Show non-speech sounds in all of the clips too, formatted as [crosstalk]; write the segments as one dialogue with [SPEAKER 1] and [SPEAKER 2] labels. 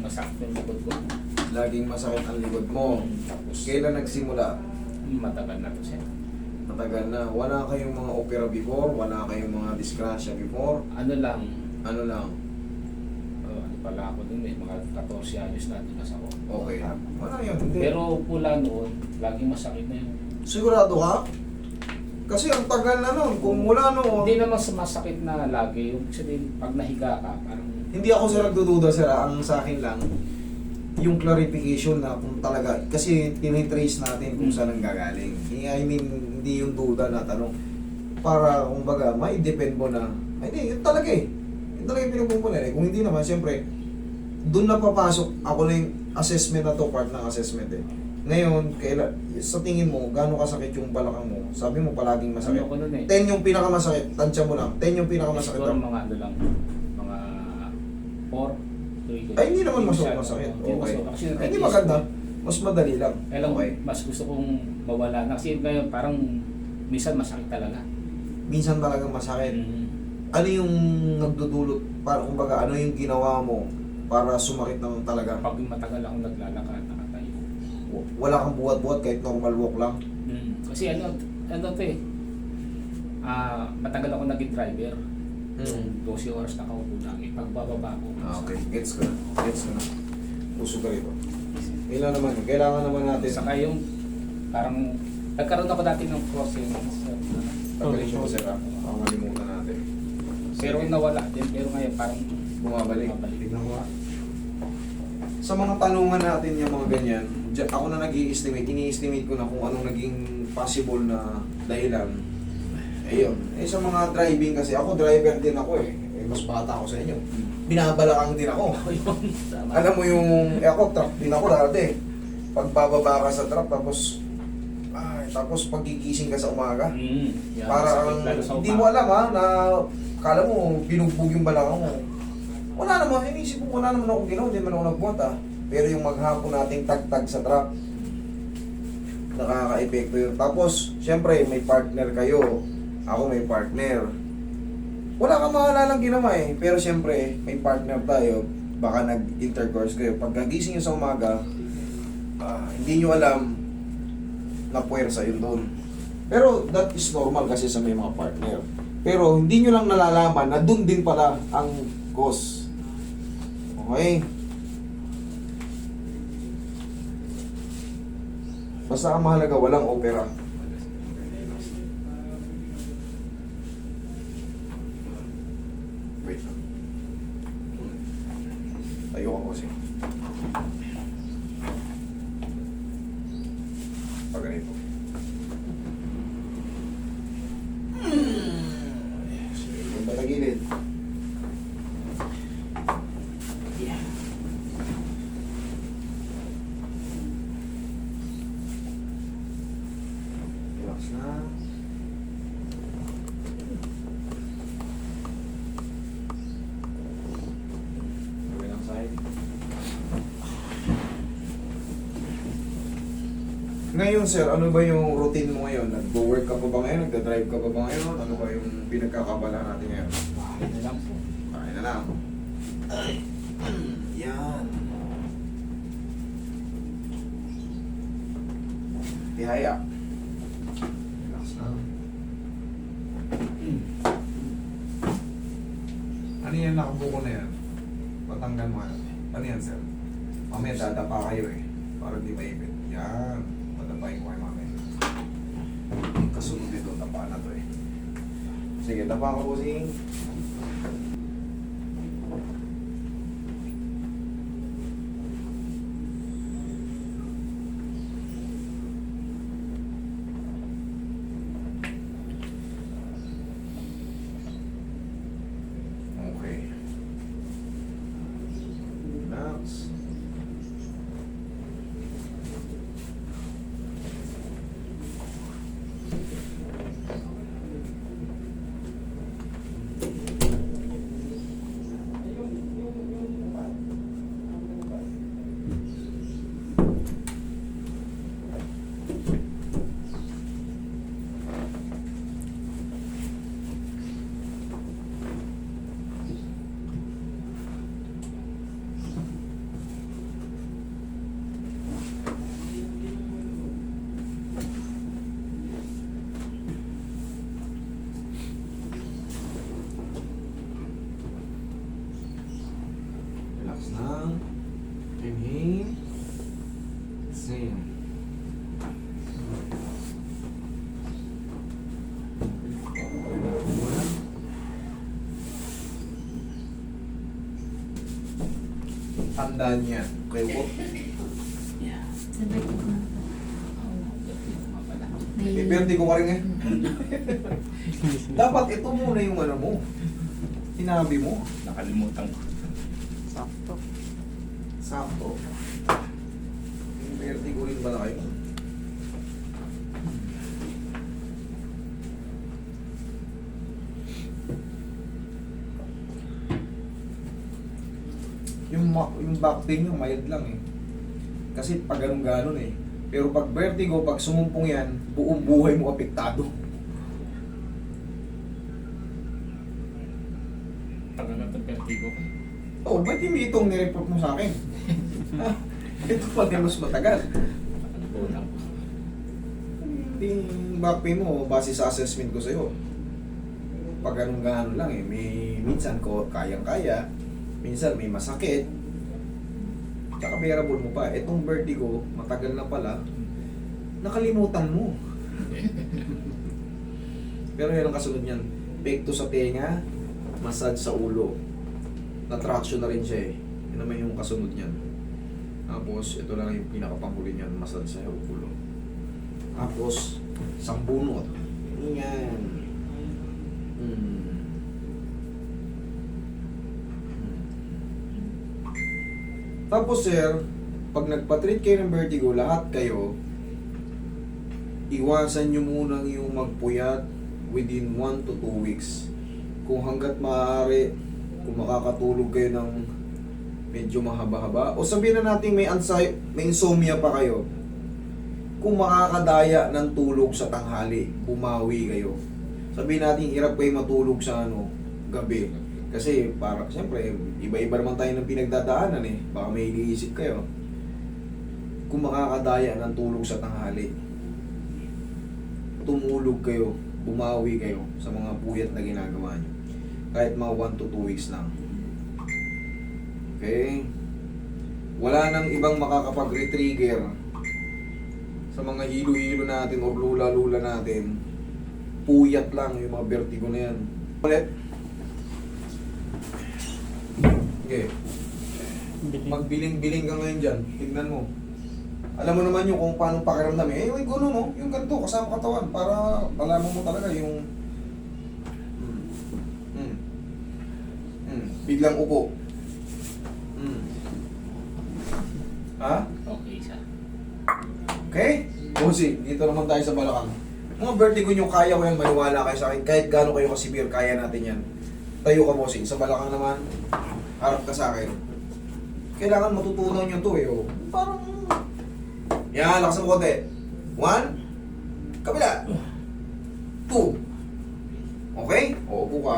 [SPEAKER 1] masakit yung likod ko.
[SPEAKER 2] Laging masakit ang likod mo.
[SPEAKER 1] Tapos,
[SPEAKER 2] Kailan nagsimula?
[SPEAKER 1] matagal na to siya.
[SPEAKER 2] Matagal na. Wala kayong mga opera before? Wala kayong mga disgrasya before?
[SPEAKER 1] Ano lang,
[SPEAKER 2] Ano lang?
[SPEAKER 1] uh, ano pala ako dun eh, mga 14 anos na dinas ako.
[SPEAKER 2] Okay lang. Wala yun. Hindi.
[SPEAKER 1] Pero pula noon, laging masakit na yun.
[SPEAKER 2] Sigurado ka? Kasi ang tagal na nun. Kung mula noon...
[SPEAKER 1] Hindi naman sa masakit na lagi. Yung sabihin, pag nahiga ka, parang
[SPEAKER 2] Hindi ako sir nagdududa sir. ah. Ang sa akin lang, yung clarification na kung talaga, kasi tinitrace natin kung saan ang gagaling. I mean, hindi yung duda na tanong. Para, kumbaga, may depend mo na, ay, hindi, yun talaga eh. Yun talaga yung pinagpumpunan eh. Kung hindi naman, siyempre, doon na papasok, ako na yung assessment na to, part ng assessment eh. Ngayon, kaila, sa tingin mo, gaano kasakit yung balakang mo? Sabi mo palaging masakit.
[SPEAKER 1] ano ko nun eh.
[SPEAKER 2] 10 yung pinakamasakit, tansya mo lang. 10 yung pinakamasakit.
[SPEAKER 1] Siguro mga ano lang, mga 4, 3.
[SPEAKER 2] Ay, hindi naman masakit masakit. Okay. Ay, hindi maganda. Mas madali lang.
[SPEAKER 1] Kaya lang,
[SPEAKER 2] Okay.
[SPEAKER 1] mas gusto kong mawala na. Kasi ngayon, parang minsan masakit talaga.
[SPEAKER 2] Minsan talagang masakit.
[SPEAKER 1] Mm.
[SPEAKER 2] Ano yung nagdudulot? Para kumbaga, ano yung ginawa mo para sumakit ng talaga?
[SPEAKER 1] Pag matagal akong naglalakad, nakatayo.
[SPEAKER 2] Wala kang buhat-buhat kahit normal walk lang.
[SPEAKER 1] Mm. Kasi ano, ano to eh, ah matagal ako naging driver.
[SPEAKER 2] Mm.
[SPEAKER 1] 12 oras nakaupo lagi. Pagbababa ko.
[SPEAKER 2] Ah, okay. Gets ko na. Gets ko na. Puso ka rito. Ilan naman yun? Kailangan naman natin.
[SPEAKER 1] Saka yung parang nagkaroon ako dati ng crossing.
[SPEAKER 2] Pagaling mo sir ah. Baka malimutan natin.
[SPEAKER 1] Pero nawala din. Pero ngayon parang
[SPEAKER 2] Bumabalik.
[SPEAKER 1] Bumabalik.
[SPEAKER 2] Tignan ko nga. Sa mga tanungan natin yung mga ganyan, ako na nag estimate ini-estimate ko na kung anong naging possible na dahilan. Ayun. Eh sa mga driving kasi, ako driver din ako eh. eh mas bata ako sa inyo. Binabalakang din ako.
[SPEAKER 1] Tama.
[SPEAKER 2] Alam mo yung, eh ako truck din ako dati. Pagbababa ka sa truck, tapos, ay, tapos pagigising ka sa umaga.
[SPEAKER 1] Mm, yan,
[SPEAKER 2] Parang
[SPEAKER 1] masakit lalo sa
[SPEAKER 2] hindi mo alam ha, na kala mo binugbog yung balakang mo. Wala naman, inisip ko wala naman ako ginawa, hindi man ako nagbuhat ha. Pero yung maghapon nating tagtag sa truck, nakaka-epekto yun. Tapos, syempre, may partner kayo. Ako may partner. Wala kang maalalang ginawa eh. Pero syempre, may partner tayo. Baka nag-intercourse kayo. Pag nagising nyo sa umaga, ah, hindi nyo alam na puwersa yun doon. Pero that is normal kasi sa may mga partner. Pero hindi nyo lang nalalaman na doon din pala ang cause. Okay? Basta ang mahalaga, walang opera. Wait lang. Tayo ako kasi. Pag ganito. Punta na gilid. Relax na. Kabilang side. Ngayon sir, ano ba yung routine mo ngayon? Nag-work ka pa ba ngayon? Nagda-drive ka pa ba ngayon? Ano ba yung pinagkakabala natin ngayon?
[SPEAKER 1] Bahay na lang po.
[SPEAKER 2] Kain na lang. [clears throat] Yan. Tihaya. Relax na. [clears throat] Ano yan nakabuko na yan? Patanggan mo yan. Ano yan, sir? Mamaya dadapa kayo eh. Para di maipit. Yan. Ko kayo mamaya. Kasunod dito, tapa na to eh. Sige, tapa ka po sing. Okay. Relax. Relax lang. Inhale. Exhale. Tandaan niya. Okay po.
[SPEAKER 3] Sabay ko na.
[SPEAKER 2] Eh, Pwede ko ka rin eh. [laughs] Dapat ito muna yung ano mo. Sinabi mo.
[SPEAKER 1] Nakalimutan ko.
[SPEAKER 2] Sakto. Sakto. Vertigo rin ba na kayo? Yung, yung back pain nyo, mild lang eh. Kasi pag ganun ganon eh. Pero pag vertigo, pag sumumpong yan, buong buhay mo apektado.
[SPEAKER 1] Tagal na ito vertigo ko.
[SPEAKER 2] Oh, ba't hindi itong nireport mo sa akin? [laughs] Ito pa din mas matagal. Yung back pain mo, base sa assessment ko sa'yo. Pag ganun gano'n lang eh, may minsan ko kayang-kaya, minsan may masakit, tsaka bearable mo pa. Itong vertigo, matagal na pala, nakalimutan mo. [laughs] Pero yan ang kasunod niyan. Pekto sa tenga, massage sa ulo. Na-traction na rin siya eh. Yan naman yung kasunod niyan. Tapos, ito lang yung pinakapanghuli niyan, massage sa ulo. Tapos, isang bunot. Yan. Hmm. Tapos sir, pag nagpa-treat kayo ng vertigo, lahat kayo, iwasan nyo munang yung magpuyat within 1 to 2 weeks. Kung hanggat maaari, kung makakatulog kayo ng medyo mahaba-haba, o sabihin na natin may, anxiety, may insomnia pa kayo, kung makakadaya ng tulog sa tanghali, bumawi kayo. Sabihin natin, hirap kayo matulog sa ano, gabi. Kasi para, siyempre, iba-iba naman tayo ng pinagdadaanan eh. Baka may iniisip kayo. Kung makakadaya ng tulog sa tanghali, tumulog kayo, bumawi kayo sa mga puyat na ginagawa nyo. Kahit mga 1 to 2 weeks lang. Okay? Wala nang ibang makakapag-retrigger sa mga hilo-hilo natin o lula-lula natin, puyat lang yung mga vertigo na yan. Ulit. Okay. Magbiling-biling ka ngayon dyan. Tignan mo. Alam mo naman yung kung paano pakiramdam eh. Yung guno mo, yung ganito, kasama katawan, para malaman mo talaga yung... Hmm. Hmm. Hmm. Biglang upo. Hmm. Ha?
[SPEAKER 1] Okay siya.
[SPEAKER 2] Okay? Bossing, dito naman tayo sa Balakang. Mga vertigo nyo, kaya ko yan, maniwala kayo sa akin. Kahit gaano kayo kasibir, kaya natin yan. Tayo ka, bossing. Sa Balakang naman, harap ka sa akin. Kailangan matutunan nyo to eh. Oh. Parang... Yan, lakas ng konti. One. Kabila. Two. Okay? O, upo ka.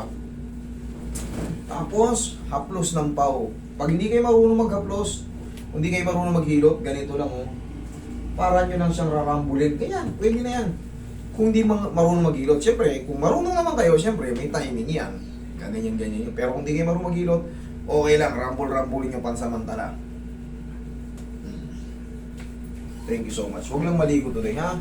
[SPEAKER 2] Tapos, haplos ng pao. Pag hindi kayo marunong maghaplos, hindi kayo marunong maghilot, ganito lang oh. Para nyo lang siyang rarambulin. Ganyan, pwede na yan. Kung mang, marunong maghilot, syempre, kung marunong naman kayo, syempre, may timing yan. Ganyan, ganyan yun. Pero kung hindi kayo marunong maghilot, okay lang, rambul-rambulin nyo pansamantala. Thank you so much. Huwag lang maligo today, ha?